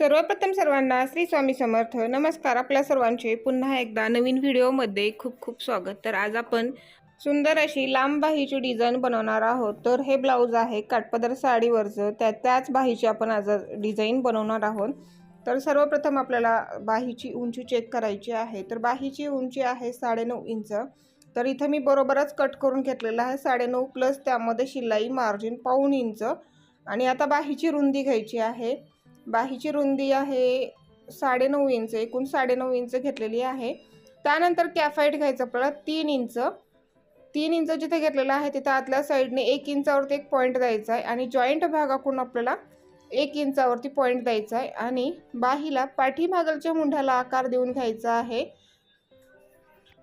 सर्वप्रथम सर्वांना श्री स्वामी समर्थ. नमस्कार आपल्या सर्वांचे. पुन्हा एकदा नवीन व्हिडिओमध्ये खूप खूप स्वागत. तर आज आपण सुंदर अशी लांब बाहीची डिझाईन बनवणार आहोत. तर हे ब्लाऊज आहे काटपदर साडीवरचं. त्या त्याच बाहीची आपण आज डिझाईन बनवणार आहोत. तर सर्वप्रथम आपल्याला बाहीची उंची चेक करायची आहे. तर बाहीची उंची आहे साडेनऊ इंच. तर इथं मी बरोबरच कट करून घेतलेलं आहे. साडेनऊ प्लस त्यामध्ये शिलाई मार्जिन पाऊण इंच. आणि आता बाहीची रुंदी घ्यायची आहे. बाहीची रुंदी आहे साडेनऊ इंच एकूण साडेनऊ इंच घेतलेली आहे. त्यानंतर कॅफाईट घ्यायचं आपल्याला तीन इंच. तीन इंच जिथे घेतलेलं आहे तिथं आतल्या साईडने एक इंचावरती एक पॉईंट द्यायचा आहे आणि जॉईंट भागाकडून आपल्याला एक इंचावरती पॉईंट द्यायचा आहे आणि बाहीला पाठीमागलच्या मुंढ्याला आकार देऊन घ्यायचा आहे.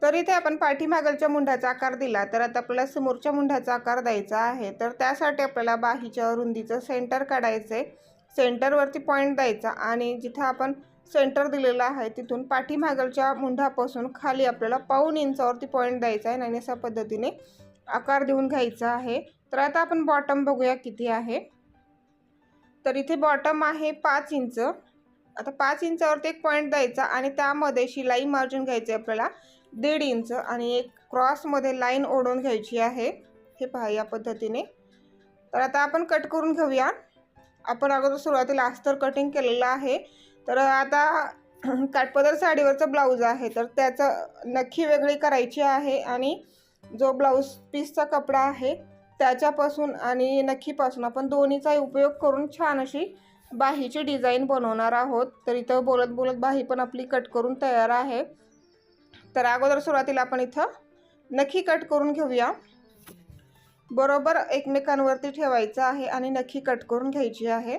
तर इथे आपण पाठीमागलच्या मुंढ्याचा आकार दिला तर आता आपल्याला समोरच्या मुंढ्याचा आकार द्यायचा आहे. तर त्यासाठी आपल्याला बाहीच्या रुंदीचं सेंटर काढायचं आहे सेंटरवरती पॉईंट द्यायचा आणि जिथं आपण सेंटर दिलेलं आहे तिथून पाठीमागलच्या मुंढापासून खाली आपल्याला पाऊन इंचावरती पॉईंट द्यायचा आहे. आणि अशा पद्धतीने आकार देऊन घ्यायचा आहे. तर आता आपण बॉटम बघूया किती आहे. तर इथे बॉटम आहे पाच इंच. आता पाच इंचावरती एक पॉईंट द्यायचा आणि त्यामध्ये शिलाई मार्जिन आहे आपल्याला दीड इंच. आणि एक क्रॉसमध्ये लाईन ओढून घ्यायची आहे. हे पहा या पद्धतीने. तर आता आपण कट करून घेऊया. आपण अगोदर सुरुवातीला अस्तर कटिंग केलेलं आहे. तर आता काठपदर साडीवरचं ब्लाऊज आहे. तर त्याचं नक्की वेगळी करायची आहे आणि जो ब्लाऊज पीसचा कपडा आहे त्याच्यापासून आणि नक्कीपासून आपण दोन्हीचाही उपयोग करून छान अशी बाहीची डिझाईन बनवणार आहोत. तर इथं बोलत बोलत बाही पण आपली कट करून तयार आहे. तर अगोदर सुरुवातीला आपण इथं नखी कट करून घेऊया. बरोबर एकमेकांवरती ठेवायचं आहे आणि नखी कट करून घ्यायची आहे.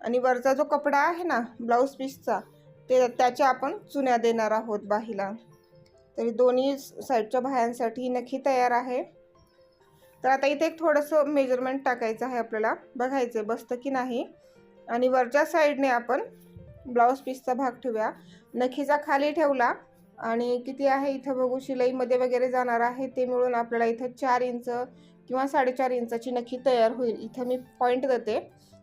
आणि वरचा जो कपडा आहे ना ब्लाऊज पीसचा ते त्याच्या आपण चुन्या देणार आहोत बाहीला. तरी दोन्ही साईडच्या बाह्यांसाठी ही नखी तयार आहे. तर आता इथे एक थोडंसं मेजरमेंट टाकायचं आहे आपल्याला. बघायचं आहे बसतं की नाही? आणि वरच्या साईडने आपण ब्लाऊज पीसचा भाग ठेवूया. नखीचा खाली ठेवला आणि किती आहे इथं बघू शिलाईमध्ये वगैरे जाणार आहे ते मिळून आपल्याला इथं चार इंच किंवा साडेचार इंचाची नखी तयार होईल. इथं मी पॉईंट देते.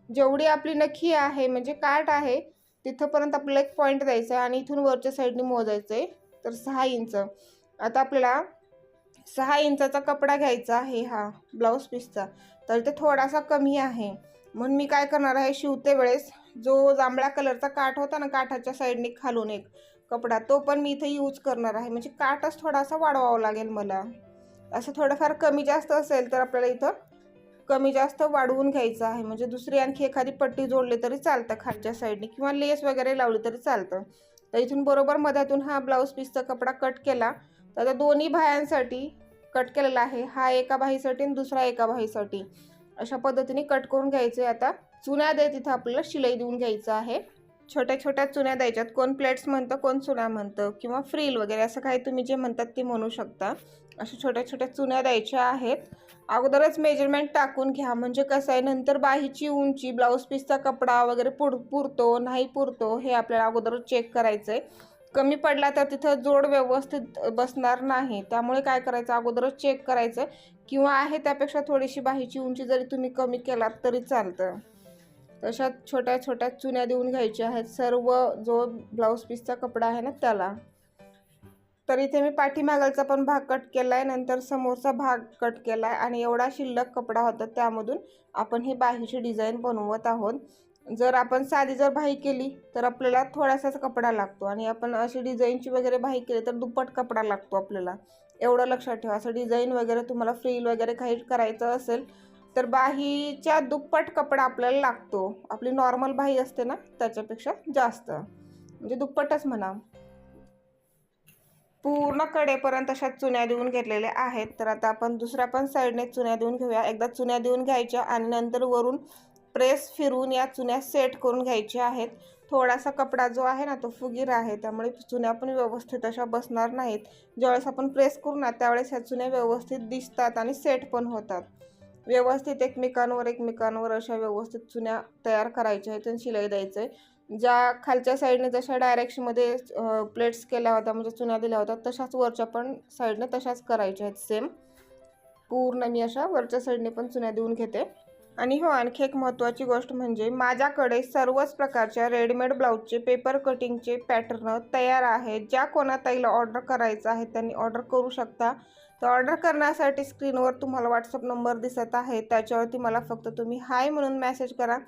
जेवढी आपली नखी आहे म्हणजे काठ आहे तिथंपर्यंत आपल्याला एक पॉईंट द्यायचा आहे आणि इथून वरच्या साईडने मोजायचं आहे तर सहा इंच. आता आपल्याला सहा इंचाचा कपडा घ्यायचा आहे हा ब्लाऊज पीसचा तर ते थोडासा कमी आहे. म्हणून मी काय करणार आहे शिवते वेळेस. जो जांभळ्या कलरचा काठ होता ना काठाच्या साईडने खालून एक कपडा तो पण मी इथे यूज करणार आहे. म्हणजे काटच थोडासा वाढवावा लागेल मला. असं थोडंफार कमी जास्त असेल तर आपल्याला इथं कमी जास्त वाढवून घ्यायचं आहे. म्हणजे दुसरी आणखी एखादी पट्टी जोडली तरी चालतं खालच्या साईडने किंवा लेस वगैरे लावली तरी चालतं. तर इथून बरोबर मध्यातून हा ब्लाऊज पीसचा कपडा कट केला. तर आता दोन्ही बाह्यांसाठी कट केलेला आहे. हा एका बाहीसाठी आणि दुसरा एका बाहीसाठी अशा पद्धतीने कट करून घ्यायचं आहे आता चुन्या देत तिथं आपल्याला शिलाई देऊन घ्यायचं आहे. छोट्या छोट्या चुन्या द्यायच्यात. कोण प्लेट्स म्हणतं कोण चुन्या म्हणतं किंवा फ्रील वगैरे असं काही तुम्ही जे म्हणतात ते म्हणू शकता. अशा छोट्या छोट्या चुन्या द्यायच्या आहेत. अगोदरच मेजरमेंट टाकून घ्या. म्हणजे कसं आहे नंतर बाहीची उंची ब्लाऊज पीसचा कपडा वगैरे पुर पुरतो नाही पुरतो हे आपल्याला अगोदरच चेक करायचं आहे कमी पडला तर तिथं जोड व्यवस्थित बसणार नाही. त्यामुळे काय करायचं? अगोदरच चेक करायचं. किंवा आहे त्यापेक्षा थोडीशी बाहीची उंची जरी तुम्ही कमी केलात तरी चालतं. तशा छोट्या छोट्या चुन्या देऊन घ्यायच्या आहेत. सर्व जो ब्लाऊज पीसचा कपडा आहे ना त्याला. तर इथे मी पाठीमागलचा पण भाग कट केला आहे नंतर समोरचा भाग कट केला आहे आणि एवढा शिल्लक कपडा होता त्यामधून आपण ही बाहीची डिझाईन बनवत आहोत. जर आपण साधी जर बाही केली तर आपल्याला थोडासाच कपडा लागतो आणि आपण अशी डिझाईनची वगैरे बाही केली तर दुप्पट कपडा लागतो आपल्याला. एवढं लक्षात ठेवा. असं डिझाईन वगैरे तुम्हाला फ्रील वगैरे काही करायचं असेल तर बाहीच्या दुप्पट कपडा आपल्याला लागतो. आपली नॉर्मल बाही असते ना त्याच्यापेक्षा जास्त. म्हणजे दुप्पटच म्हणा. पूर्ण कडेपर्यंत अशा चुन्या देऊन घेतलेल्या आहेत. तर आता आपण दुसऱ्या पण साईडने चुन्या देऊन घेऊया. एकदा चुन्या देऊन घ्यायच्या आणि नंतर वरून प्रेस फिरून या चुन्या सेट करून घ्यायच्या आहेत. थोडासा कपडा जो आहे ना तो फुगीर आहे. त्यामुळे चुन्या पण व्यवस्थित अशा बसणार नाहीत. ज्यावेळेस आपण प्रेस करू ना त्यावेळेस ह्या चुन्या व्यवस्थित दिसतात आणि सेट पण होतात. व्यवस्थित एकमेकांवर एकमेकांवर अशा व्यवस्थित चुन्या तयार करायच्या आहेत आणि शिलाई द्यायचं आहे. ज्या खालच्या साईडने जशा डायरेक्शनमध्ये प्लेट्स केल्या होत्या म्हणजे चुन्या दिल्या होत्या तशाच वरच्या पण साईडने तशाच करायच्या आहेत सेम पूर्ण मी अशा वरच्या साईडने पण चुन्या देऊन घेते. आणि हो आणखी एक महत्त्वाची गोष्ट म्हणजे माझ्याकडे सर्वच प्रकारच्या रेडीमेड ब्लाऊजचे पेपर कटिंगचे पॅटर्न तयार आहेत. ज्या कोणा ताईला ऑर्डर करायचं आहे त्यांनी ऑर्डर करू शकता. तर ऑर्डर करण्यासाठी स्क्रीनवर तुम्हाला व्हॉट्सअप नंबर दिसत आहे. त्याच्यावरती मला फक्त तुम्ही हाय म्हणून मेसेज करा.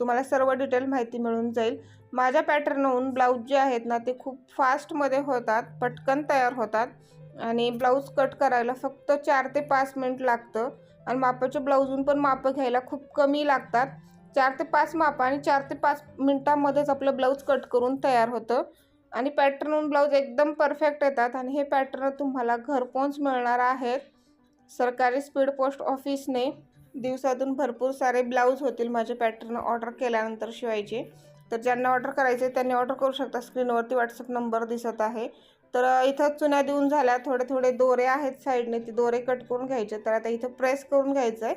तुम्हाला सर्व डिटेल माहिती मिळून जाईल. माझ्या पॅटर्नहून ब्लाऊज जे आहेत ना ते खूप फास्टमध्ये होतात पटकन तयार होतात. आणि ब्लाऊज कट करायला फक्त चार ते पाच मिनिट लागतं. आणि मापाच्या ब्लाऊजून पण मापं घ्यायला खूप कमी लागतात. चार ते पाच माप आणि चार ते पाच मिनटामध्येच आपलं ब्लाऊज कट करून तयार होतं. आणि पॅटर्नहून ब्लाऊज एकदम परफेक्ट येतात आणि हे पॅटर्न तुम्हाला घरपोच मिळणार आहेत सरकारी स्पीड पोस्ट ऑफिसने दिवसातून भरपूर सारे ब्लाऊज होतील माझे पॅटर्न ऑर्डर केल्यानंतर शिवायचे. तर ज्यांना ऑर्डर करायचे त्यांनी ऑर्डर करू शकता. स्क्रीनवरती व्हॉट्सअप नंबर दिसत आहे. तर इथं चुन्या देऊन झाल्या. थोडे थोडे दोरे आहेत साईडने. ते दोरे कट करून घ्यायचे. तर आता इथं प्रेस करून घ्यायचं आहे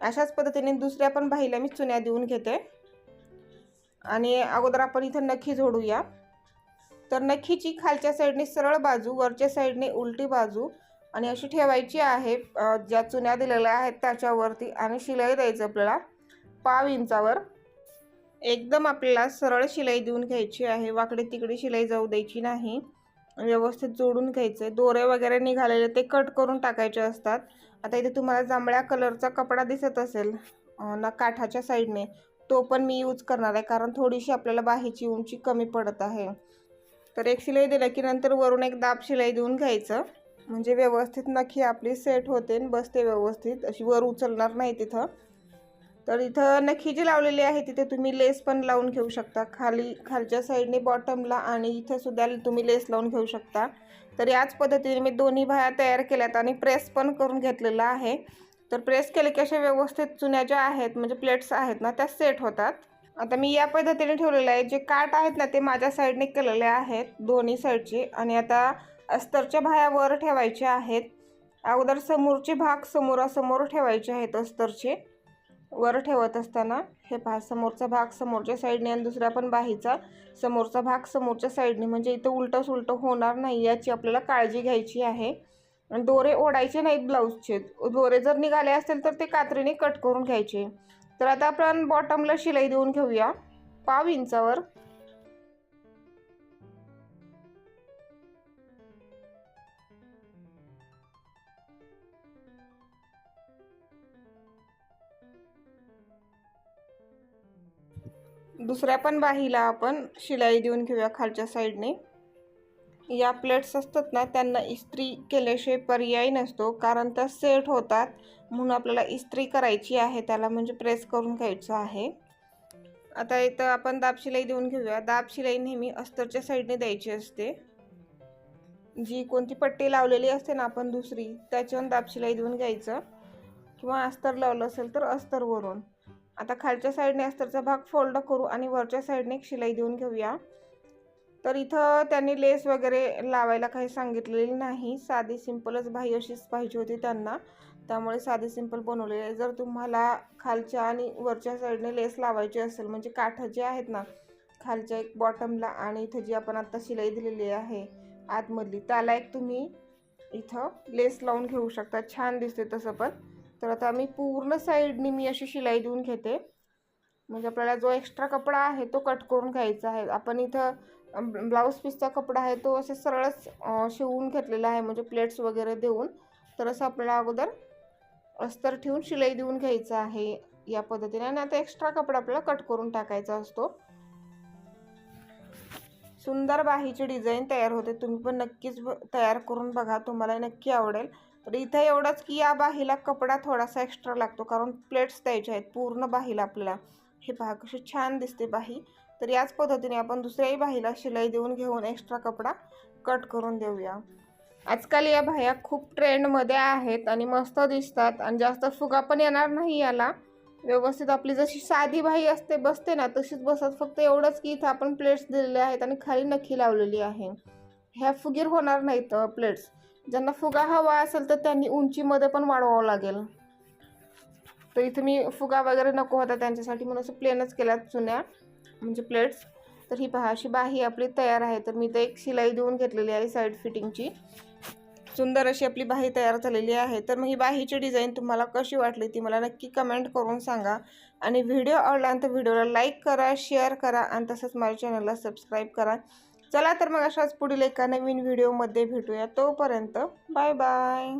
अशाच पद्धतीने दुसऱ्या पण बाईला मी चुन्या देऊन घेते. आणि अगोदर आपण इथं नखी जोडूया. तर नखीची खालच्या साईडने सरळ बाजू वरच्या साईडने उलटी बाजू आणि अशी ठेवायची आहे. ज्या चुन्या दिलेल्या आहेत त्याच्यावरती आणि शिलाई द्यायचं आपल्याला पाव इंचावर. एकदम आपल्याला सरळ शिलाई देऊन घ्यायची आहे. वाकडे तिकडे शिलाई जाऊ द्यायची नाही. व्यवस्थित जोडून घ्यायचे. दोरे वगैरे निघालेले ते कट करून टाकायचे असतात. आता इथे तुम्हाला जांभळ्या कलरचा कपडा दिसत असेल ना काठाच्या साईडने तो पण मी यूज करणार आहे. कारण थोडीशी आपल्याला बाहेरची उंची कमी पडत आहे. तर एक शिलाई दिलं की नंतर वरून एक दाब शिलाई देऊन घ्यायचं. म्हणजे व्यवस्थित नखी आपली सेट होते आणि बसते व्यवस्थित. अशी वर उचलणार नाही तिथं. तर इथं नखी जी लावलेली आहे तिथे तुम्ही लेस पण लावून घेऊ शकता. खाली खालच्या साईडने बॉटमला आणि इथं सुद्धा तुम्ही लेस लावून घेऊ शकता. तर याच पद्धतीने मी दोन्ही भाया तयार केल्यात आणि प्रेस पण करून घेतलेला आहे. तर प्रेस केले की अशा व्यवस्थित चुन्या ज्या आहेत म्हणजे प्लेट्स आहेत ना त्या सेट होतात. आता मी या पद्धतीने ठेवलेलं आहे. जे काट आहेत ना ते माझ्या साईडने केलेले आहेत दोन्ही साईडचे आणि आता अस्तरच्या बाह्या वर ठेवायचे आहेत. अगोदर समोरचे भाग समोरासमोर ठेवायचे आहेत अस्तरचे. वर ठेवत असताना हे पहा समोरचा भाग समोरच्या साईडने आणि दुसऱ्या पण बाहीचा. समोरचा भाग समोरच्या साईडने म्हणजे इथं उलटं सुलटं होणार नाही याची आपल्याला काळजी घ्यायची आहे. दोरे ओढायचे नाहीत ब्लाऊजचे दोरे जर निघाले असतील तर ते कात्रीने कट करून घ्यायचे. तर आता आपण बॉटमला शिलाई देऊन घेऊया. पाव इंचावर. दुसऱ्या पण बाहीला आपण शिलाई देऊन घेऊया खालच्या साईडने या प्लेट्स असतात ना त्यांना इस्त्री केल्याशिवाय पर्याय नसतो. कारण त्या सेट होतात. म्हणून आपल्याला इस्त्री करायची आहे. त्याला म्हणजे प्रेस करून घ्यायचं आहे. आता इथं आपण दाब शिलाई देऊन घेऊया. दाब शिलाई नेहमी अस्तरच्या साईडने द्यायची असते. जी कोणती पट्टी लावलेली असते ना आपण दुसरी त्याच्यावर दाब शिलाई देऊन घ्यायचं. किंवा अस्तर लावलं असेल तर अस्तरवरून आता खालच्या साईडने अस्तरचा भाग फोल्ड करू आणि वरच्या साईडने एक शिलाई देऊन घेऊया. तर इथं त्यांनी लेस वगैरे लावायला काही सांगितलेली नाही. साधी सिंपलच बाही अशीच पाहिजे होती त्यांना. त्यामुळे साधी सिंपल बनवलेली आहे. जर तुम्हाला खालच्या आणि वरच्या साईडने लेस लावायची असेल म्हणजे काठं जे आहेत ना खालच्या एक बॉटमला आणि इथं जी आपण आत्ता शिलाई दिलेली आहे आतमधली त्याला एक तुम्ही इथं लेस लावून घेऊ शकता. छान दिसते तसं पण. तर आता मी पूर्ण साईडनी मी अशी शिलाई देऊन घेते. म्हणजे आपल्याला जो एक्स्ट्रा कपडा आहे तो कट करून घ्यायचा आहे. आपण इथं ब्लाऊज पीसचा कपडा आहे तो असे सरळच शिवून घेतलेला आहे. म्हणजे प्लेट्स वगैरे देऊन. तर असं आपल्याला अगोदर अस्तर ठेवून शिलाई देऊन घ्यायचं आहे या पद्धतीने. आणि आता एक्स्ट्रा कपडा आपल्याला कट करून टाकायचा असतो. सुंदर बाहीची डिझाईन तयार होते. तुम्ही पण नक्कीच तयार करून बघा. तुम्हाला नक्की आवडेल. तर इथं एवढंच की या बाहीला कपडा थोडासा एक्स्ट्रा लागतो. कारण प्लेट्स द्यायचे आहेत. पूर्ण बाहीला आपल्याला. हे पहा कशी छान दिसते बाही. तर याच पद्धतीने आपण दुसऱ्याही बाहीला शिलाई देऊन घेऊन एक्स्ट्रा कपडा कट करून देऊया. आजकाल या बाह्या खूप ट्रेंडमध्ये आहेत आणि मस्त दिसतात आणि जास्त फुगा पण येणार नाही याला. व्यवस्थित आपली जशी साधी बाही असते बसते ना तशीच बसत. फक्त एवढंच की इथं आपण प्लेट्स दिलेले आहेत आणि खाली नखी लावलेली आहे. ह्या फुगीर होणार नाहीत प्लेट्स ज्यांना फुगा हवा असेल तर त्यांनी उंचीमध्ये पण वाढवावं लागेल. तर इथं मी फुगा वगैरे नको होता त्यांच्यासाठी म्हणून असं प्लेनच केल्यात चुन्या म्हणजे प्लेट्स. तर ही पहा अशी बाही आपली तयार आहे. तर मी तर एक शिलाई देऊन घेतलेली आहे साईड फिटिंगची सुंदर अशी आपली बाही तयार झालेली आहे. तर मग ही बाहीची डिझाईन तुम्हाला कशी वाटली ती मला नक्की कमेंट करून सांगा. आणि व्हिडिओ आवडला तर व्हिडिओला लाईक करा शेअर करा आणि तसंच माझ्या चॅनलला सबस्क्राईब करा. चला तर मग अशाच पुढील एका नवीन व्हिडिओमध्ये भेटूया. तोपर्यंत बाय बाय